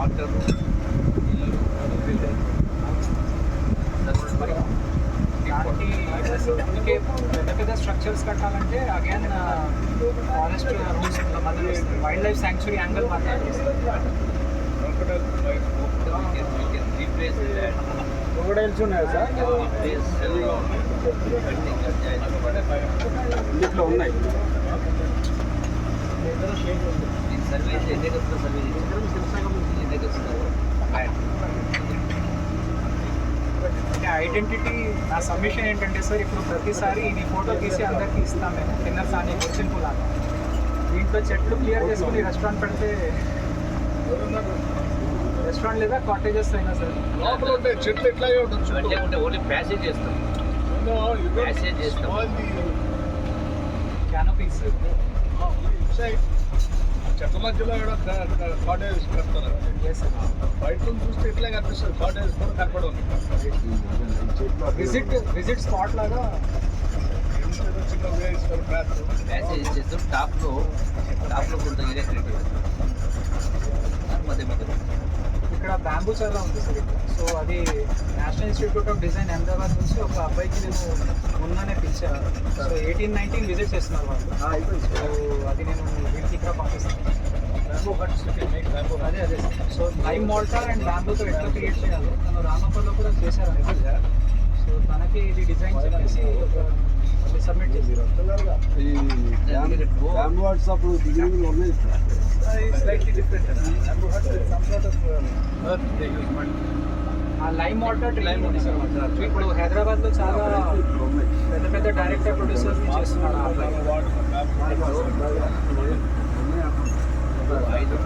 Water అందుకే పెద్ద పెద్ద స్ట్రక్చర్స్ కట్టాలంటే again forest rules wildlife sanctuary angle మాట్లాడి క్రొకడైల్స్ ఉన్నాయా సార్. ఇంట్లో ఉన్నాయి. సర్వీస్ ఎన్ని సర్వీస్ శివసాగం అంటే ఐడెంటిటీ నా సబ్మిషన్ ఏంటంటే సార్ ఇప్పుడు ప్రతిసారి ఇది ఫోటో తీసి అందరికీ ఇస్తాం మేము. డిన్నర్ సాని గుర్తింపు లాగా. దీంట్లో చెట్లు క్లియర్ చేసుకుని రెస్టారెంట్ పెడితే రెస్టారెంట్ లేదా కాటేజెస్ అయినా సార్. లోపల ఉంటే చెట్లు ఎట్లాగే ఉండొచ్చు. అంటే ఉంటే ఓన్లీ ప్యాసేజ్ చేస్తాం. Passage చేస్తాం. క్యానోపీస్ చెట్ల మధ్యలో కూడా కాటేజ్ కడతారు బయట చూస్తే ఇట్లా కనిపిస్తుంది కాటేజ్ కూడా కనపడం విజిట్ విజిట్ స్పాట్ లాగా చిన్న వేస్తారు ప్యాచ్ ప్యాసేజ్ చేస్తాం టాప్లో టాప్లో కొంత ఎలక్ట్రిక్ మధ్య మధ్యలో ఇక్కడ బ్యాంబూ చాలా ఉంది సో అది national institute of design Ahmedabad నుంచి ఒక అబ్బాయికి నేను మొన్ననే పిలిచాను సో ఎయిటీన్ నైన్టీన్ విజిట్ చేస్తున్నారు వాళ్ళు. సో అది నేను వీళ్ళకి ఇక్కడ పంపిస్తాను. అదే అదే సో లైమ్ మోల్టార్ అండ్ బ్యాంబూతో ఎట్లా క్రియేట్ చేయాలో తను రామప్పలో కూడా చేశారు సో తనకి ఇది డిజైన్ చెప్పేసి సబ్మిట్ చేసి ఈ బ్యాంబూ వాట్స్ అప్పుడు బిగినింగ్ ఉన్నాయి is slightly different. I've heard some sort of earth they use mud. Lime water lime water ఇప్పుడు హైదరాబాద్ లో చాలా పెద్ద పెద్ద డైరెక్టర్ ప్రొడ్యూసర్స్ చేస్తున్నాడు ఐదు